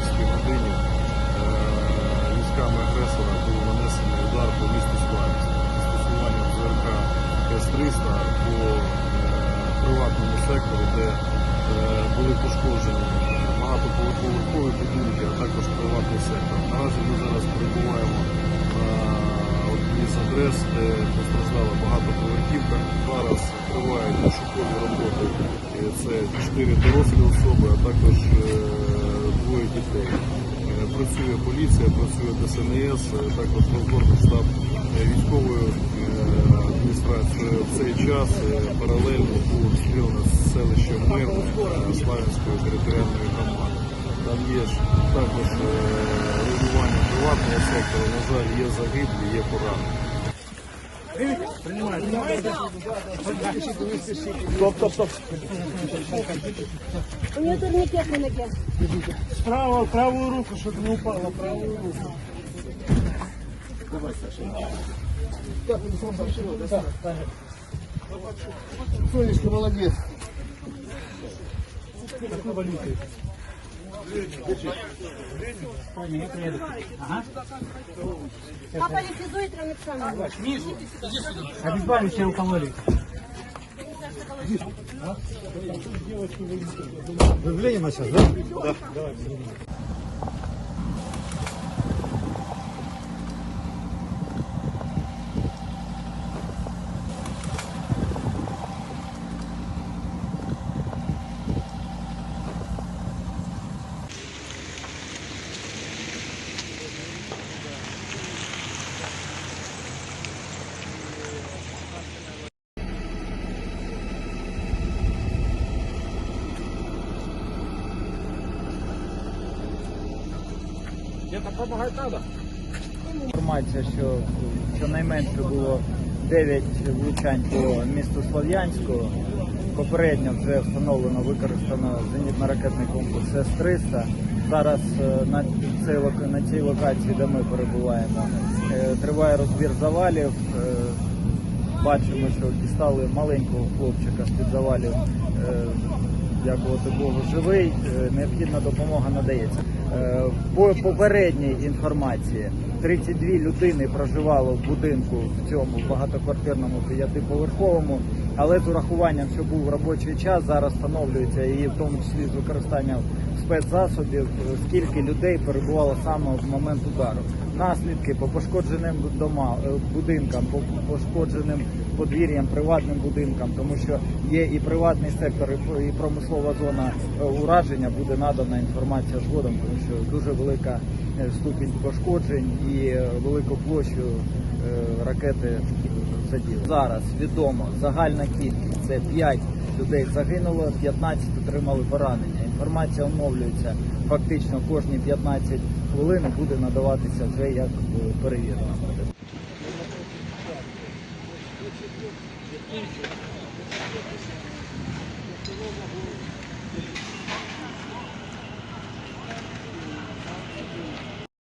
годині е, військами агресора був нанесений удар по місту Славянськ. Застосуванням ЗРК С-300 по е, приватному сектору, де е, були пошкоджені багатоповерхові будинки, а також приватний сектор. Наразі ми зараз перебуваємо на одній з адрес, де постраждала багатоповерхівка. Зараз тривають пошукові роботи. Це чотири дорослі особи, а також двоє дітей. Е, Працює поліція, працює ДСНС, е, також розгорний штаб е, військової адміністрації. В цей час паралельно було обстріляно селище Мир Славянської територіальної громади. Там є також руйнування приватного сектору. На жаль, є загиблі, є поранені. У нее турникет на ноге. Справа, правую руку, чтобы не упала, правую руку. Сонечка, молодец. Папа ликвидует Александр. Обезболивающее укололи. Выявление сейчас, да? Інформація, що щонайменше було 9 влучань по місту Слов'янську. Попередньо вже встановлено використано зенітно-ракетний комплекс С-300. Зараз е, на цій, на цій локації, де ми перебуваємо, е, триває розбір завалів. Е, Бачимо, що дістали маленького хлопчика з-під завалів. Дякувати Богу, живий. Необхідна допомога надається. Е, По попередній інформації 32 людини проживало в будинку в цьому багатоквартирному п'ятиповерховому, але з урахуванням, що був робочий час, зараз встановлюється і в тому числі з використанням спецзасобів, скільки людей перебувало саме в момент удару. Наслідки по пошкодженим дома, е, будинкам, по пошкодженим подвір'ям, приватним будинкам, тому що є і приватний сектор, і промислова зона е, ураження. Буде надана інформація згодом, тому що дуже велика е, ступінь пошкоджень і велику площу ракети заділи. Зараз відомо загальна кількість це 5 людей загинуло, 15 отримали поранення інформація оновлюється фактично кожні 15 хвилин буде надаватися вже як е, перевірена. Thank you.